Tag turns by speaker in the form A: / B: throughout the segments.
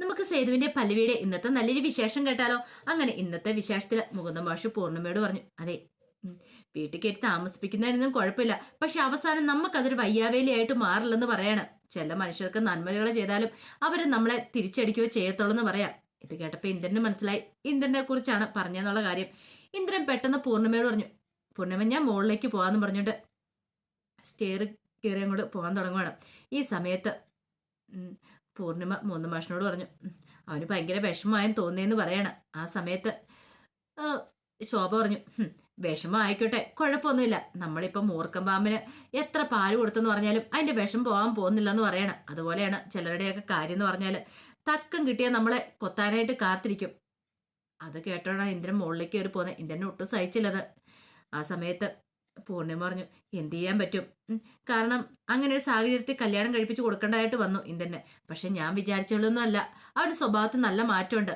A: നമുക്ക് സേതുവിന്റെ പല്ലവിയുടെ ഇന്നത്തെ നല്ലൊരു വിശേഷം കേട്ടാലോ? അങ്ങനെ ഇന്നത്തെ വിശേഷത്തിൽ മുകുന്ദ മാഷ് പൂർണിമയോട് പറഞ്ഞു അതെ വീട്ടിൽ കയറ്റി താമസിപ്പിക്കുന്നതിനൊന്നും കുഴപ്പമില്ല. പക്ഷെ അവസാനം നമുക്കതൊരു വയ്യാവേലിയായിട്ട് മാറില്ലെന്ന് പറയാണ്. ചില മനുഷ്യർക്ക് നന്മകൾ ചെയ്താലും അവർ നമ്മളെ തിരിച്ചടിക്കുകയോ ചെയ്യത്തുള്ളൂ എന്ന് പറയാം. ഇത് കേട്ടപ്പോൾ ഇന്ദ്രന് മനസ്സിലായി. ഇന്ദ്രനെ കുറിച്ചാണ് പറഞ്ഞെന്നുള്ള കാര്യം. ഇന്ദ്രൻ പെട്ടെന്ന് പൂർണിമയോട് പറഞ്ഞു പൂർണിമ ഞാൻ മുകളിലേക്ക് പോകാന്ന് പറഞ്ഞിട്ട് സ്റ്റെയർ കയറി അങ്ങോട്ട് പോകാൻ തുടങ്ങുവാണ്. ഈ സമയത്ത് പൂർണിമ മൂന്ന് മാഷിനോട് പറഞ്ഞു അവന് ഭയങ്കര വിഷമമായെന്ന് തോന്നിയെന്ന് പറയണം. ആ സമയത്ത് ശോഭ പറഞ്ഞു "ഹും, വിഷമം ആയിക്കോട്ടെ കുഴപ്പമൊന്നുമില്ല. നമ്മളിപ്പോൾ മൂർക്കം പാമ്പിന് എത്ര പാൽ കൊടുത്തെന്ന് പറഞ്ഞാലും അതിന്റെ വിഷം പോകാൻ പോകുന്നില്ല എന്ന് പറയണം. അതുപോലെയാണ് ചിലരുടെയൊക്കെ കാര്യം എന്ന് പറഞ്ഞാൽ തക്കം കിട്ടിയാൽ നമ്മളെ കൊത്താനായിട്ട് കാത്തിരിക്കും. അത് കേട്ടോണ്ടാണ് ഇന്ദ്രൻ മുകളിലേക്ക് കയറി പോകുന്നത് ഇന്ദ്രനെ ഒട്ടും സഹിച്ചില്ലത്. ആ സമയത്ത് പൂർണിമ പറഞ്ഞു എന്ത് ചെയ്യാൻ പറ്റും? കാരണം അങ്ങനെ ഒരു സാഹചര്യത്തിൽ കല്യാണം കഴിപ്പിച്ച് കൊടുക്കേണ്ടതായിട്ട് വന്നു ഇന്ദനെ. പക്ഷെ ഞാൻ വിചാരിച്ചുള്ളൊന്നും അല്ല. അവന്റെ സ്വഭാവത്തിൽ നല്ല മാറ്റമുണ്ട്.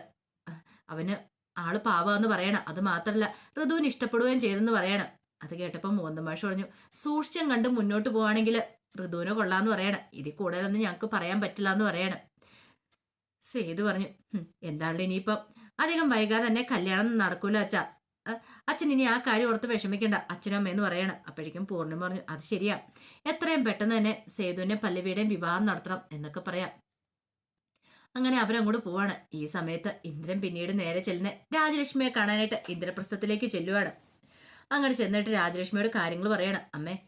A: അവന് ആൾ പാവാന്ന് പറയണം. അത് മാത്രല്ല ഋതുവിന് ഇഷ്ടപ്പെടുകയും ചെയ്തെന്ന് പറയണം. അത് കേട്ടപ്പോൾ മൂന്ന് മാഷ് പറഞ്ഞു സൂക്ഷിച്ചും കണ്ട് മുന്നോട്ട് പോവാണെങ്കിൽ ഋതുവിനെ കൊള്ളാന്ന് പറയണം. ഇതിൽ കൂടുതലൊന്നും ഞങ്ങൾക്ക് പറയാൻ പറ്റില്ല എന്ന് പറയണം. സേതു പറഞ്ഞു എന്താണ് എന്താണല്ലോ ഇനിയിപ്പം? അധികം വൈകാതെ തന്നെ കല്യാണം നടക്കൂല അച്ഛ. അച്ഛൻ ഇനി ആ കാര്യം ഓർത്ത് വിഷമിക്കേണ്ട. അച്ഛനും അമ്മയെന്ന് പറയണം. അപ്പോഴേക്കും പൂർണി പറഞ്ഞു അത് ശരിയാ. എത്രയും പെട്ടെന്ന് തന്നെ സേതുവിന്റെ പല്ലവിയുടെയും വിവാഹം നടത്തണം എന്നൊക്കെ പറയാം. അങ്ങനെ അവരങ്ങോട്ട് പോവാണ്. ഈ സമയത്ത് ഇന്ദ്രൻ പിന്നീട് നേരെ ചെല്ലുന്ന രാജലക്ഷ്മിയെ കാണാനായിട്ട് ഇന്ദ്രപ്രസ്ഥത്തിലേക്ക് ചെല്ലുവാണ്. അങ്ങനെ ചെന്നിട്ട് രാജലക്ഷ്മിയോട് കാര്യങ്ങൾ പറയണം. അമ്മേ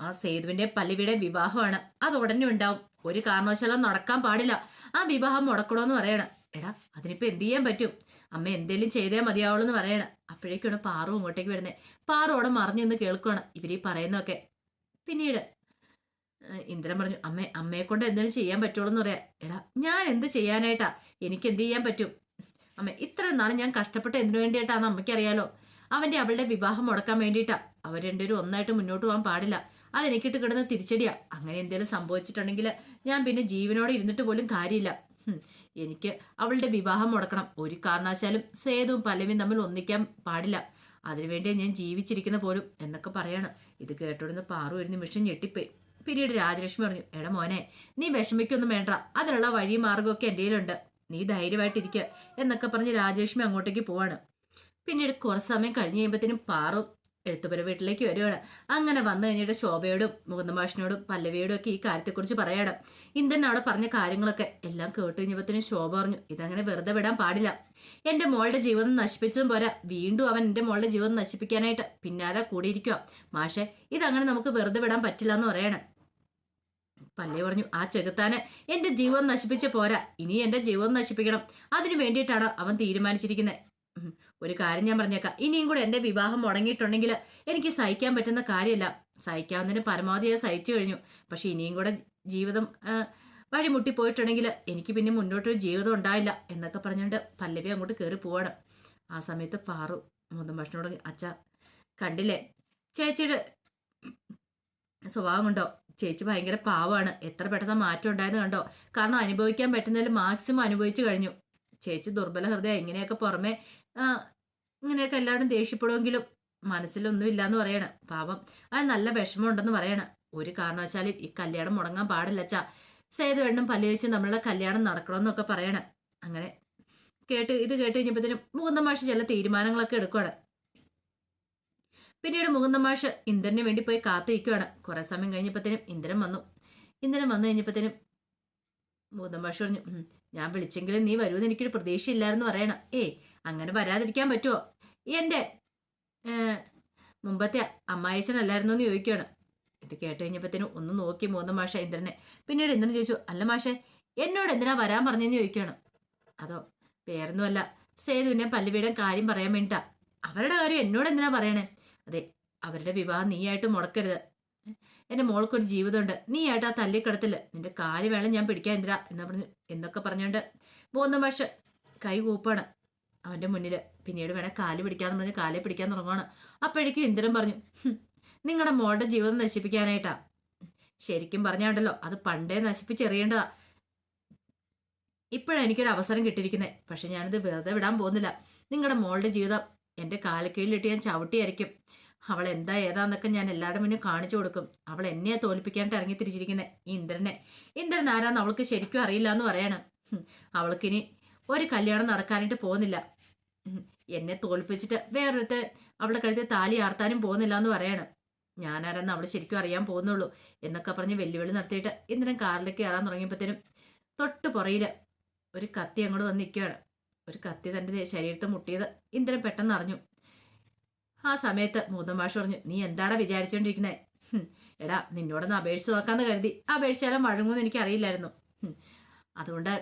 A: ആ സേതുവിന്റെ പല്ലവിയുടെ വിവാഹമാണ്. അത് ഉടനെ ഉണ്ടാവും. ഒരു കാരണവശാലും നടക്കാൻ പാടില്ല. ആ വിവാഹം മുടക്കണമെന്ന് പറയണം. എടാ അതിനിപ്പോ എന്ത് ചെയ്യാൻ പറ്റും? അമ്മ എന്തേലും ചെയ്തേ മതിയാവുള്ളൂ എന്ന് പറയണം. അപ്പോഴേക്കാണ് പാറു ഇങ്ങോട്ടേക്ക് വരുന്നത് പാറു അവിടെ മറിഞ്ഞു നിന്ന് കേൾക്കുകയാണ് ഇവരീ പറയുന്നതൊക്കെ. പിന്നീട് ഇന്ദ്രൻ പറഞ്ഞു അമ്മേ അമ്മയെ കൊണ്ട് എന്തെങ്കിലും ചെയ്യാൻ പറ്റുള്ളൂ എന്ന് പറയാ. എടാ ഞാൻ എന്ത് ചെയ്യാനായിട്ടാ? എനിക്ക് എന്ത് ചെയ്യാൻ പറ്റും? അമ്മ ഇത്ര നാളെ ഞാൻ കഷ്ടപ്പെട്ട് എന്തിനു വേണ്ടിയിട്ടാന്ന് അമ്മയ്ക്കറിയാലോ? അവന്റെ അവളുടെ വിവാഹം മുടക്കാൻ വേണ്ടിയിട്ടാ. അവർ രണ്ടുപേരും ഒന്നായിട്ട് മുന്നോട്ട് പോകാൻ പാടില്ല. അതെനിക്കിട്ട് കിടന്ന് തിരിച്ചടിയാ. അങ്ങനെ എന്തെങ്കിലും സംഭവിച്ചിട്ടുണ്ടെങ്കിൽ ഞാൻ പിന്നെ ജീവനോടെ ഇരുന്നിട്ട് പോലും കാര്യമില്ല. എനിക്ക് അവളുടെ വിവാഹം മുടക്കണം. ഒരു കാരണവശാലും സേതുവും പല്ലവിയും തമ്മിൽ ഒന്നിക്കാൻ പാടില്ല. അതിനുവേണ്ടി ഞാൻ ജീവിച്ചിരിക്കുന്ന പോലും എന്നൊക്കെ പറയാണ്. ഇത് കേട്ടോടുന്ന് പാറു ഒരു നിമിഷം ഞെട്ടിപ്പോയി. പിന്നീട് രാജലക്ഷ്മി പറഞ്ഞു എടാ മോനെ നീ വിഷമിക്കൊന്നും വേണ്ട. അതിനുള്ള വഴി മാർഗമൊക്കെ എന്റെ കയ്യിലുണ്ട്. നീ ധൈര്യമായിട്ടിരിക്കുക എന്നൊക്കെ പറഞ്ഞ് രാജലക്ഷ്മി അങ്ങോട്ടേക്ക് പോവാണ്. പിന്നീട് കുറച്ച് സമയം കഴിഞ്ഞ് കഴിയുമ്പോഴത്തേനും പാറു എഴുത്തുപുര വീട്ടിലേക്ക് വരുവാണ്. അങ്ങനെ വന്നു കഴിഞ്ഞിട്ട് ശോഭയോടും മുകുന്ദമാഷിനോടും പല്ലവിയോടും ഒക്കെ ഈ കാര്യത്തെക്കുറിച്ച് പറയണം. ഇന്ദ്രൻ അവിടെ പറഞ്ഞ കാര്യങ്ങളൊക്കെ എല്ലാം കേട്ട് കഴിഞ്ഞപ്പോഴത്തേനും ശോഭ പറഞ്ഞു ഇതങ്ങനെ വെറുതെ വിടാൻ പാടില്ല. എന്റെ മോളുടെ ജീവിതം നശിപ്പിച്ചതും പോരാ. വീണ്ടും അവൻ എന്റെ മോളുടെ ജീവിതം നശിപ്പിക്കാനായിട്ട് പിന്നാലെ കൂടിയിരിക്കുക മാഷെ ഇതങ്ങനെ നമുക്ക് വെറുതെ വിടാൻ പറ്റില്ല എന്ന് പറയണം. പല്ലേ പറഞ്ഞു ആ ചെകുത്താന് എന്റെ ജീവൻ നശിപ്പിച്ച് പോരാ. ഇനി എന്റെ ജീവൻ നശിപ്പിക്കണം. അതിനു വേണ്ടിയിട്ടാണ് അവൻ തീരുമാനിച്ചിരിക്കുന്നത് ഒരു കാര്യം ഞാൻ പറഞ്ഞേക്കാം. ഇനിയും കൂടെ എന്റെ വിവാഹം മുടങ്ങിയിട്ടുണ്ടെങ്കിൽ എനിക്ക് സഹിക്കാൻ പറ്റുന്ന കാര്യമല്ല. സഹിക്കാവുന്നതിന് പരമാവധിയായി സഹിച്ചു കഴിഞ്ഞു. പക്ഷെ ഇനിയും കൂടെ ജീവിതം വഴിമുട്ടി പോയിട്ടുണ്ടെങ്കിൽ എനിക്ക് പിന്നെ മുന്നോട്ടൊരു ജീവിതം ഉണ്ടാവില്ല എന്നൊക്കെ പറഞ്ഞുകൊണ്ട് പല്ലവി അങ്ങോട്ട് കയറി പോവാണ്. ആ സമയത്ത് പാറു മുതം ഭക്ഷണോട് അച്ഛ കണ്ടില്ലേ? ചേച്ചിയുടെ സ്വഭാവം കൊണ്ടോ? ചേച്ചി ഭയങ്കര പാവമാണ്. എത്ര പെട്ടെന്ന് മാറ്റം ഉണ്ടായെന്ന് കണ്ടോ? കാരണം അനുഭവിക്കാൻ പറ്റുന്നതിൽ മാക്സിമം അനുഭവിച്ചു കഴിഞ്ഞു. ചേച്ചി ദുർബല ഹൃദയം ഇങ്ങനെയൊക്കെ പുറമെ ഇങ്ങനെയൊക്കെ എല്ലാവരും ദേഷ്യപ്പെടുമെങ്കിലും മനസ്സിലൊന്നും ഇല്ലാന്ന് പറയണ. പാവം അത് നല്ല വിഷമമുണ്ടെന്ന് പറയണ. ഒരു കാരണവശാലും ഈ കല്യാണം മുടങ്ങാൻ പാടില്ല അച്ഛാ സേതു വേണം പല്ലു വെച്ച് നമ്മളുടെ കല്യാണം നടക്കണമെന്നൊക്കെ പറയണ. അങ്ങനെ കേട്ട് ഇത് കേട്ട് കഴിഞ്ഞപ്പോഴത്തേനും മുകുന്ദമാഷ് ചില തീരുമാനങ്ങളൊക്കെ എടുക്കുകയാണ് പിന്നീട് മുകുന്ദമാഷ് ഇന്ദ്രന് വേണ്ടി പോയി കാത്തിരിക്കുകയാണ് കുറെ സമയം കഴിഞ്ഞപ്പോഴത്തേനും ഇന്ദ്രൻ വന്നു. ഇന്ദ്രൻ വന്നു കഴിഞ്ഞപ്പോഴത്തേനും മുകുന്ദമാഷ് പറഞ്ഞു ഞാൻ വിളിച്ചെങ്കിലും നീ വരുമെന്ന് എനിക്കൊരു പ്രതീക്ഷയില്ലായിരുന്നു പറയണം. ഏയ് അങ്ങനെ വരാതിരിക്കാൻ പറ്റുമോ എന്റെ ഏ, മുമ്പത്തെ അമ്മായിച്ചനല്ലായിരുന്നോ എന്ന് ചോദിക്കുകയാണ് ഇത് കേട്ട് കഴിഞ്ഞപ്പോഴത്തേനും ഒന്ന് നോക്കി മൂന്ന് മാഷ ഇന്ദ്രനെ. പിന്നീട് ഇന്ദ്രൻ ചോദിച്ചു അല്ല മാഷെ എന്നോട് എന്തിനാ വരാൻ പറഞ്ഞെന്ന് ചോദിക്കുകയാണ് അതോ വേറൊന്നുമല്ല സേതുവിനെ പല്ലുവീടൻ കാര്യം പറയാൻ വേണ്ടിട്ടാ അവരുടെ കാര്യം എന്നോട് എന്തിനാ പറയണേ? അതെ അവരുടെ വിവാഹം നീയായിട്ട് മുടക്കരുത്. എന്റെ മോൾക്കൊരു ജീവിതമുണ്ട്. നീയായിട്ട് ആ തല്ലിക്കിടത്തില്ല നിന്റെ കാൽ വേണം ഞാൻ പിടിക്കാൻ എന്തിനാ എന്നാ പറഞ്ഞു എന്നൊക്കെ പറഞ്ഞുകൊണ്ട് മൂന്ന് മാഷ് കൈ കൂപ്പാണ്. അവന്റെ മുന്നിൽ പിന്നീട് വേണേൽ കാൽ പിടിക്കാന്ന് പറഞ്ഞ് കാലെ പിടിക്കാൻ തുടങ്ങുകയാണ് അപ്പോഴേക്കും ഇന്ദ്രൻ പറഞ്ഞു നിങ്ങളുടെ മോളുടെ ജീവിതം നശിപ്പിക്കാനായിട്ടാ. ശരിക്കും പറഞ്ഞാണ്ടല്ലോ അത് പണ്ടേ നശിപ്പിച്ചെറിയേണ്ടതാ. ഇപ്പോഴാണ് എനിക്കൊരു അവസരം കിട്ടിയിരിക്കുന്നത് പക്ഷെ ഞാനിത് വെറുതെ വിടാൻ പോകുന്നില്ല. നിങ്ങളുടെ മോളുടെ ജീവിതം എന്റെ കാലക്കീഴിലിട്ട് ഞാൻ ചവിട്ടിയായിരിക്കും. അവൾ എന്താ ഏതാന്നൊക്കെ ഞാൻ എല്ലാവരുടെ മുന്നിൽ കാണിച്ചു കൊടുക്കും. അവൾ എന്നെ തോൽപ്പിക്കാനായിട്ട് ഇറങ്ങി തിരിച്ചിരിക്കുന്നത് ഈ ഇന്ദ്രനെ. ഇന്ദ്രൻ ആരാന്ന് അവൾക്ക് ശരിക്കും അറിയില്ല എന്ന് പറയണം അവൾക്കിനി ഒരു കല്യാണം നടക്കാനായിട്ട് പോകുന്നില്ല. എന്നെ തോൽപ്പിച്ചിട്ട് വേറൊരുത്തെ അവളുടെ കഴുത്തെ താലി ആർത്താനും പോകുന്നില്ല എന്ന് പറയണം. ഞാനാരെന്ന് അവൾ ശരിക്കും അറിയാൻ പോകുന്നുള്ളൂ എന്നൊക്കെ പറഞ്ഞ് വെല്ലുവിളി നടത്തിയിട്ട് ഇന്ദ്രൻ കാറിലേക്ക് കയറാൻ തുടങ്ങിയപ്പോഴത്തേനും തൊട്ട് പുറയിൽ ഒരു കത്തി അങ്ങോട്ട് വന്ന് നിൽക്കുകയാണ് ഒരു കത്തി തന്റെ ശരീരത്തെ മുട്ടിയത് ഇന്ദ്രൻ പെട്ടെന്ന് അറിഞ്ഞു. ആ സമയത്ത് മൂത്തം ഭാഷ പറഞ്ഞു നീ എന്താടാ വിചാരിച്ചോണ്ടിരിക്കണേ ഹും, എടാ നിന്നോടൊന്ന് അപേക്ഷിച്ച് നോക്കാന്ന് കരുതി. അപേക്ഷിച്ചാലും വഴങ്ങുമെന്ന് എനിക്ക് അറിയില്ലായിരുന്നു അതുകൊണ്ട്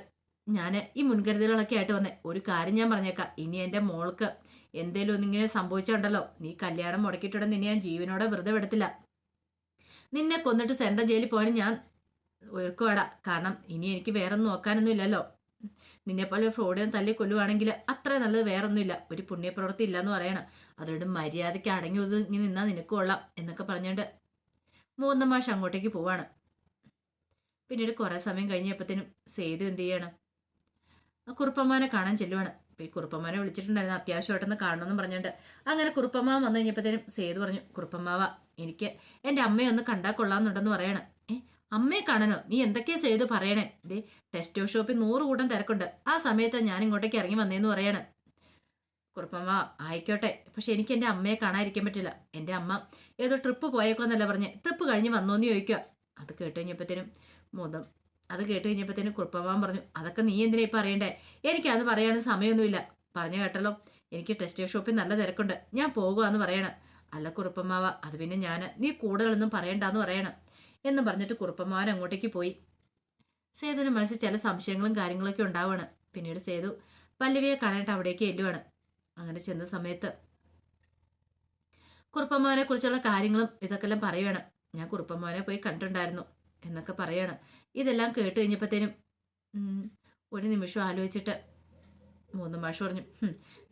A: ഞാൻ ഈ മുൻകരുതലുകളൊക്കെ ആയിട്ട് വന്നേ. ഒരു കാര്യം ഞാൻ പറഞ്ഞേക്കാം. ഇനി എന്റെ മോൾക്ക് എന്തേലും ഒന്നിങ്ങനെ സംഭവിച്ചുണ്ടല്ലോ നീ കല്യാണം മുടക്കിയിട്ടുടെ നിന്നെ ഞാൻ ജീവനോടെ വെറുതെ വിടത്തില്ല. നിന്നെ കൊന്നിട്ട് സെൻട്രൽ ജയിലിൽ പോകാൻ ഞാൻ ഒരുക്കുവാടാ. കാരണം ഇനി എനിക്ക് വേറെ ഒന്നും നോക്കാനൊന്നും ഇല്ലല്ലോ. നിന്നെപ്പോലെ ഫ്രോഡിനെ തല്ലി കൊല്ലുവാണെങ്കിൽ അത്ര നല്ലത് വേറൊന്നുമില്ല ഒരു പുണ്യപ്രവൃത്തി ഇല്ലെന്ന് പറയണം. അതുകൊണ്ട് മര്യാദയ്ക്ക് അടങ്ങി ഒതുങ്ങി നിന്നാൽ നിനക്ക് കൊള്ളാം എന്നൊക്കെ പറഞ്ഞുകൊണ്ട് മൂന്നാം മാഷം അങ്ങോട്ടേക്ക് പോവാണ്. പിന്നീട് കുറേ സമയം കഴിഞ്ഞപ്പോഴത്തേനും സേതു എന്ത് ചെയ്യണം? ആ കുറുപ്പമ്മാനെ കാണാൻ ചെല്ലുവാണ്. അപ്പോൾ ഈ കുറുപ്പമ്മാനെ വിളിച്ചിട്ടുണ്ടായിരുന്നു. അത്യാവശ്യമായിട്ടൊന്ന് കാണണമെന്ന് പറഞ്ഞുകൊണ്ട് അങ്ങനെ കുറുപ്പമ്മ വന്നു കഴിഞ്ഞപ്പോഴത്തേനും സേതു പറഞ്ഞു കുറുപ്പമ്മാവ എനിക്ക് എന്റെ അമ്മയെ ഒന്ന് കണ്ടാൽ കൊള്ളാമെന്നുണ്ടെന്ന് പറയണം. ഏ അമ്മയെ കാണാനോ നീ എന്തൊക്കെയാ സേതു പറയണേ? ദേ ടെസ്റ്റോ ഷോപ്പിൽ നൂറ് കൂട്ടം തിരക്കുണ്ട്. ആ സമയത്ത് ഞാൻ ഇങ്ങോട്ടേക്ക് ഇറങ്ങി വന്നേന്ന് പറയണം. കുറുപ്പമ്മ ആയിക്കോട്ടെ. പക്ഷെ എനിക്ക് എന്റെ അമ്മയെ കാണാതിരിക്കാൻ പറ്റില്ല. എന്റെ അമ്മ ഏതോ ട്രിപ്പ് പോയേക്കോന്നല്ല പറഞ്ഞ്. ട്രിപ്പ് കഴിഞ്ഞ് വന്നോന്ന് ചോദിക്കുക അത് കേട്ട് കഴിഞ്ഞപ്പോഴത്തേനും മുതം അത് കേട്ട് കഴിഞ്ഞപ്പോഴത്തേനും കുഴപ്പമാൻ പറഞ്ഞു. അതൊക്കെ നീ എന്തിനാ ഇപ്പം അറിയണ്ടേ എനിക്കത് പറയാനും സമയമൊന്നുമില്ല. പറഞ്ഞു കേട്ടല്ലോ. എനിക്ക് ടെസ്റ്റ് ഷോപ്പിൽ നല്ല തിരക്കുണ്ട്. ഞാൻ പോകുകയെന്ന് പറയണം. അല്ല കുറുപ്പമ്മാവ അത് പിന്നെ ഞാൻ നീ കൂടുതലൊന്നും പറയണ്ടെന്ന് പറയണം. എന്ന് പറഞ്ഞിട്ട് കുറുപ്പമ്മാവൻ അങ്ങോട്ടേക്ക് പോയി. സേതുവിന് മനസ്സിൽ ചില സംശയങ്ങളും കാര്യങ്ങളൊക്കെ ഉണ്ടാവുകയാണ് പിന്നീട് സേതു പല്ലവിയെ കാണാനായിട്ട് അവിടേക്ക് എല്ലുവാണ് അങ്ങനെ ചെന്ന സമയത്ത് കുറുപ്പമ്മാവനെ കുറിച്ചുള്ള കാര്യങ്ങളും ഇതൊക്കെ എല്ലാം പറയുകയാണ് ഞാൻ കുറുപ്പമ്മാവനെ പോയി കണ്ടിട്ടുണ്ടായിരുന്നു എന്നൊക്കെ പറയാണ്. ഇതെല്ലാം കേട്ട് കഴിഞ്ഞപ്പോഴത്തേനും ഒരു നിമിഷം ആലോചിച്ചിട്ട് മൂന്ന് മാഷ് പറഞ്ഞു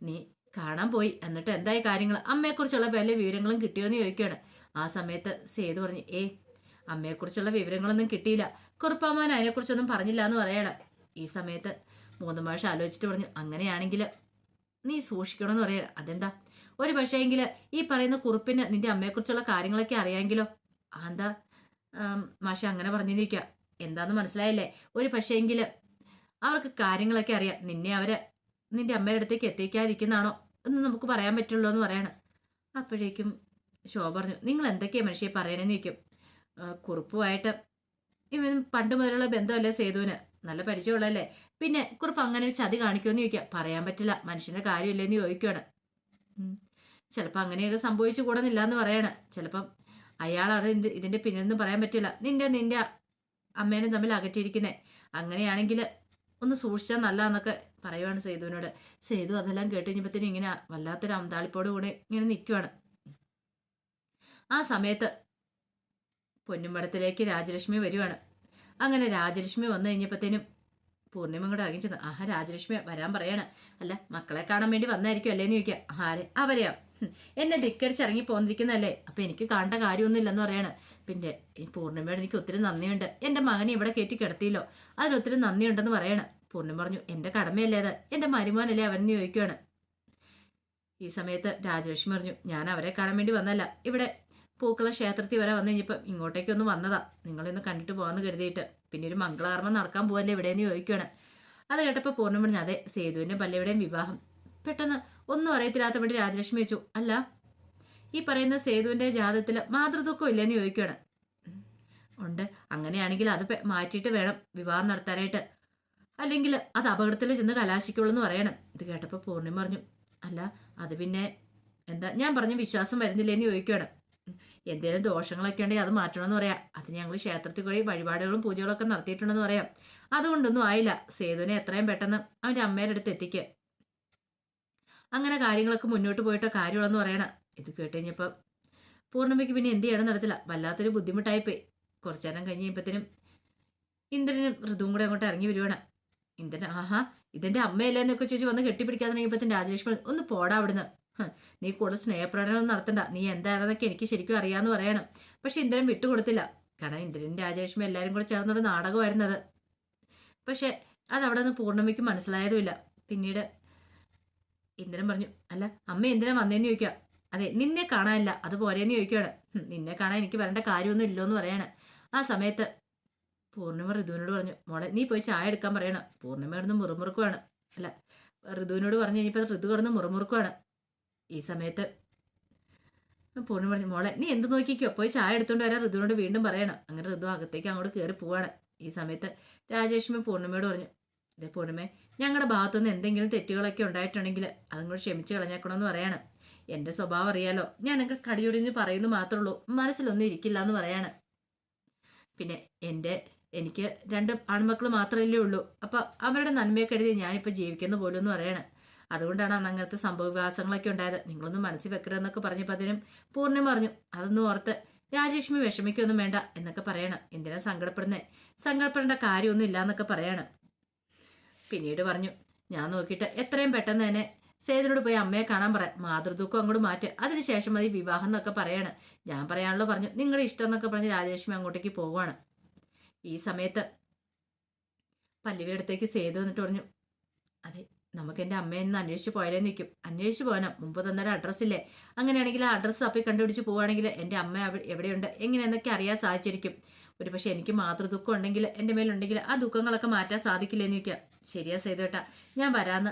A: നീ കാണാൻ പോയി. എന്നിട്ട് എന്തായി കാര്യങ്ങൾ? അമ്മയെക്കുറിച്ചുള്ള വല്ല വിവരങ്ങളും കിട്ടിയോ എന്ന് ചോദിക്കുകയാണ്. ആ സമയത്ത് സേതു പറഞ്ഞു ഏ അമ്മയെക്കുറിച്ചുള്ള വിവരങ്ങളൊന്നും കിട്ടിയില്ല. കുറുപ്പാമാൻ അതിനെക്കുറിച്ചൊന്നും പറഞ്ഞില്ല എന്ന് പറയണം. ഈ സമയത്ത് മൂന്ന് മാഷ് ആലോചിച്ചിട്ട് പറഞ്ഞു അങ്ങനെയാണെങ്കിൽ നീ സൂക്ഷിക്കണമെന്ന് പറയണം. അതെന്താ? ഒരു പക്ഷേങ്കിൽ ഈ പറയുന്ന കുറുപ്പിന് നിന്റെ അമ്മയെക്കുറിച്ചുള്ള കാര്യങ്ങളൊക്കെ അറിയാമെങ്കിലോ? എന്താ? മാഷ അങ്ങനെ പറഞ്ഞിരിക്കുക എന്താന്ന് മനസ്സിലായില്ലേ? ഒരു പക്ഷേങ്കിൽ അവർക്ക് കാര്യങ്ങളൊക്കെ അറിയാം. നിന്നെ അവരെ നിന്റെ അമ്മയുടെ അടുത്തേക്ക് എത്തിക്കാതിരിക്കുന്നതാണോ എന്ന് നമുക്ക് പറയാൻ പറ്റുള്ളൂ എന്ന് പറയാണ്. അപ്പോഴേക്കും ശോഭ പറഞ്ഞു നിങ്ങൾ എന്തൊക്കെയാ മനുഷ്യയെ പറയണേന്ന് ചോദിക്കും. കുറിപ്പുമായിട്ട് ഇവൻ പണ്ട് മുതലുള്ള ബന്ധമല്ലേ സേതുവിന്? നല്ല പരിചയമുള്ളല്ലേ പിന്നെ കുറിപ്പ് അങ്ങനെ ഒരു ചതി കാണിക്കുമെന്ന് ചോദിക്കാം. പറയാൻ പറ്റില്ല. മനുഷ്യന്റെ കാര്യമില്ലെന്ന് ചോദിക്കുകയാണ് ചിലപ്പോൾ അങ്ങനെയൊക്കെ സംഭവിച്ചു കൂടുന്നില്ല എന്ന് പറയാണ്. ചിലപ്പം അയാളാണ് ഇത് ഇതിന്റെ പിന്നിൽ നിന്ന് പറയാൻ പറ്റില്ല. നിന്റെ നിന്റെ അമ്മേനെ തമ്മിൽ അകറ്റിയിരിക്കുന്നത് അങ്ങനെയാണെങ്കിൽ ഒന്ന് സൂക്ഷിച്ചാൽ നല്ലതെന്നൊക്കെ പറയുവാണ് സേതുവിനോട്. സേതു അതെല്ലാം കേട്ട് കഴിഞ്ഞപ്പോഴത്തേനും ഇങ്ങനെ വല്ലാത്തൊരു അന്താളിപ്പോട് കൂടെ ഇങ്ങനെ നിൽക്കുവാണ് ആ സമയത്ത് പൊന്നുമടത്തിലേക്ക് രാജലക്ഷ്മി വരുവാണ്. അങ്ങനെ രാജലക്ഷ്മി വന്നു കഴിഞ്ഞപ്പോഴത്തേനും പൂർണിമ കൂടെ അറിയിച്ചത് ആഹാ രാജലക്ഷ്മി വരാൻ പറയാണ്. അല്ല മക്കളെ കാണാൻ വേണ്ടി വന്നായിരിക്കും അല്ലേന്ന് ചോദിക്കുക ആരെ? അവരെയാ? എന്നെ ധിക്കരിച്ചിറങ്ങി പോന്നിരിക്കുന്നതല്ലേ? അപ്പൊ എനിക്ക് കാണേണ്ട കാര്യമൊന്നുമില്ലെന്ന് പറയാണ്. പിന്നെ പൂർണിമയോട് എനിക്ക് ഒത്തിരി നന്ദിയുണ്ട്. എന്റെ മകനെ ഇവിടെ കയറ്റി കിടത്തിയില്ലോ. അതിനൊത്തിരി നന്ദിയുണ്ടെന്ന് പറയണം. പൂർണിമ പറഞ്ഞു എന്റെ കടമയല്ലേ അത്? എന്റെ മരുമോനല്ലേ അവനെന്ന് ചോദിക്കുകയാണ് ഈ സമയത്ത് രാജലക്ഷ്മി പറഞ്ഞു ഞാൻ അവരെ കാണാൻ വേണ്ടി വന്നല്ല. ഇവിടെ പൂക്കള ക്ഷേത്രത്തിൽ വരെ വന്നു കഴിഞ്ഞപ്പം ഇങ്ങോട്ടേക്കൊന്ന് വന്നതാ. നിങ്ങളിന്ന് കണ്ടിട്ട് പോകാമെന്ന് കരുതിയിട്ട്. പിന്നെ ഒരു മംഗളകർമ്മം നടക്കാൻ പോവല്ലേ ഇവിടെയെന്ന് ചോദിക്കുകയാണ് അത് കേട്ടപ്പോൾ പൂർണിമ പറഞ്ഞു അതെ സേതുവിന്റെ പല്ലയുടെയും വിവാഹം. പെട്ടെന്ന് ഒന്നും അറിയത്തില്ലാത്ത വേണ്ടി രാജലക്ഷ്മി വെച്ചു അല്ല ഈ പറയുന്ന സേതുവിന്റെ ജാതത്തിൽ മാതൃത്വക്കം ഇല്ലെന്ന് ചോദിക്കുകയാണ് ഉണ്ട്. അങ്ങനെയാണെങ്കിൽ അത് മാറ്റിയിട്ട് വേണം വിവാഹം നടത്താനായിട്ട്. അല്ലെങ്കിൽ അത് അപകടത്തിൽ ചെന്ന് കലാശിക്കുള്ളൂ എന്ന് പറയണം. ഇത് കേട്ടപ്പോൾ പൂർണിമ പറഞ്ഞു അല്ല അത് പിന്നെ എന്താ? ഞാൻ പറഞ്ഞു വിശ്വാസം വരുന്നില്ലേന്ന് ചോദിക്കുകയാണ് എന്തെങ്കിലും ദോഷങ്ങളൊക്കെ ഉണ്ടെങ്കിൽ അത് മാറ്റണമെന്ന് പറയാം. അത് ഞങ്ങൾ ക്ഷേത്രത്തിൽ കൂടി വഴിപാടുകളും പൂജകളൊക്കെ നടത്തിയിട്ടുണ്ടെന്ന് പറയാം. അതുകൊണ്ടൊന്നും ആയില്ല. സേതുവിനെ എത്രയും പെട്ടെന്ന് അവന്റെ അമ്മയുടെ അടുത്ത് എത്തിക്കുക അങ്ങനെ കാര്യങ്ങളൊക്കെ മുന്നോട്ട് പോയിട്ട് കാര്യമുള്ളെന്ന് പറയണം. ഇത് കേട്ട് പൂർണിമയ്ക്ക് പിന്നെ എന്ത് ചെയ്യണം നടത്തില്ല. വല്ലാത്തൊരു ബുദ്ധിമുട്ടായിപ്പോയി. കുറച്ചു നേരം കഴിഞ്ഞ് കഴിയുമ്പത്തിനും ഇന്ദ്രനും ഋതുവും കൂടെ അങ്ങോട്ട് ഇറങ്ങി വരുവാണ്. ഇന്ദ്രൻ ആഹാ ഇതിന്റെ അമ്മയല്ലേ എന്നൊക്കെ ചോദിച്ചു വന്ന് കെട്ടിപ്പിടിക്കാൻ തുടങ്ങിയപ്പത്തിന് രാജലക്ഷ്മി ഒന്ന് പോടാ അവിടുന്ന്. നീ കൂടുതൽ സ്നേഹപ്രകടനം നടത്തണ്ട. നീ എന്താണെന്നൊക്കെ എനിക്ക് ശരിക്കും അറിയാന്ന് പറയണം. പക്ഷെ ഇന്ദ്രൻ വിട്ടുകൊടുത്തില്ല. കാരണം ഇന്ദ്രനും രാജലക്ഷ്മി എല്ലാവരും കൂടെ ചേർന്നൊരു നാടകമായിരുന്നു അത്. പക്ഷെ അതവിടെ നിന്ന് പൂർണമയ്ക്ക് മനസ്സിലായതുമില്ല. പിന്നീട് ഇന്ദ്രൻ പറഞ്ഞു അല്ല അമ്മ എന്തിനാ വന്നേന്ന് ചോദിക്കുക? അതെ നിന്നെ കാണാനില്ല. അത് പോരേന്ന് ചോദിക്കുകയാണ് നിന്നെ കാണാൻ എനിക്ക് വരേണ്ട കാര്യമൊന്നും ഇല്ലോ എന്ന് പറയാണ്. ആ സമയത്ത് പൂർണിമ ഋതുവിനോട് പറഞ്ഞു മോളെ നീ പോയി ചായ എടുക്കാൻ പറയണം. പൂർണിമ കിടന്ന് മുറുമുറുക്കുവാണ്. അല്ല ഋതുവിനോട് പറഞ്ഞു കഴിഞ്ഞപ്പോൾ ഋതു കിടന്ന് മുറുമുറുക്കുവാണ്. ഈ സമയത്ത് പൂർണിമ പറഞ്ഞു മോളെ നീ എന്ത് നോക്കിക്കോ? പോയി ചായ എടുത്തോണ്ട് വരാൻ ഋതുവിനോട് വീണ്ടും പറയണം. അങ്ങനെ ഋതു അകത്തേക്ക് അങ്ങോട്ട് കയറി പോവാണ്. ഈ സമയത്ത് രാജേഷ്മി പൂർണിമയോട് പറഞ്ഞു ഇതേ പൂർണിമേ ഞങ്ങളുടെ ഭാഗത്തുനിന്ന് എന്തെങ്കിലും തെറ്റുകളൊക്കെ ഉണ്ടായിട്ടുണ്ടെങ്കിൽ അതും കൂടെ ക്ഷമിച്ച് കളഞ്ഞേക്കണമെന്ന് പറയാണ്. എന്റെ സ്വഭാവം അറിയാലോ. ഞാനൊക്കെ കടിയൊടിഞ്ഞ് പറയുന്നു മാത്രമേ ഉള്ളൂ. മനസ്സിലൊന്നും ഇരിക്കില്ല എന്ന് പറയാണ്. പിന്നെ എന്റെ എനിക്ക് രണ്ട് ആൺമക്കൾ മാത്രമല്ലേ ഉള്ളൂ. അപ്പം അവരുടെ നന്മയെ കരുതി ഞാനിപ്പോൾ ജീവിക്കുന്ന പോലും എന്ന് പറയാണ്. അതുകൊണ്ടാണ് അന്ന് അങ്ങനത്തെ സംഭവവികാസങ്ങളൊക്കെ ഉണ്ടായത്. നിങ്ങളൊന്നും മനസ്സിൽ വെക്കരുതെന്നൊക്കെ പറഞ്ഞപ്പോൾ അതിനും പൂർണം പറഞ്ഞു. അതൊന്നും ഓർത്ത് രാജേഷ്മി വിഷമിക്കൊന്നും വേണ്ട എന്നൊക്കെ പറയണം. എന്തിനാ സങ്കടപ്പെടുന്നേ? സങ്കടപ്പെടേണ്ട കാര്യമൊന്നും ഇല്ല എന്നൊക്കെ പറയണം. പിന്നീട് പറഞ്ഞു ഞാൻ നോക്കിയിട്ട് എത്രയും പെട്ടെന്ന് തന്നെ സേതിനോട് പോയി അമ്മയെ കാണാൻ പറയാം മാതൃദുഃഖം അങ്ങോട്ട് മാറ്റുക അതിനുശേഷം മതി വിവാഹം എന്നൊക്കെ പറയാണ്. ഞാൻ പറയാനുള്ള പറഞ്ഞു. നിങ്ങളുടെ ഇഷ്ടം എന്നൊക്കെ പറഞ്ഞ് രാജലക്ഷ്മി അങ്ങോട്ടേക്ക് പോവുകയാണ്. ഈ സമയത്ത് പല്ലുവിയുടെ അടുത്തേക്ക് സേതു വന്നിട്ട് പറഞ്ഞു അതെ നമുക്ക് എന്റെ അമ്മയെ ഒന്ന് അന്വേഷിച്ച് പോയാലേ നിൽക്കും. അന്വേഷിച്ച് പോകാനാ. മുമ്പ് തന്നൊരു അഡ്രസ്സില്ലേ അങ്ങനെയാണെങ്കിൽ ആ അഡ്രസ്സ് അപ്പി കണ്ടുപിടിച്ച് പോവുകയാണെങ്കിൽ എന്റെ അമ്മ എവിടെയുണ്ട്? എങ്ങനെയെന്നൊക്കെ അറിയാൻ സാധിച്ചിരിക്കും. ഒരു പക്ഷേ എനിക്ക് മാതൃദുഃഖം ഉണ്ടെങ്കിൽ എന്റെ മേലുണ്ടെങ്കിൽ ആ ദുഃഖങ്ങളൊക്കെ മാറ്റാൻ സാധിക്കില്ലെന്ന് ചോദിക്കുക. ശരിയാ സേതുവേട്ടാ ഞാൻ വരാമെന്ന്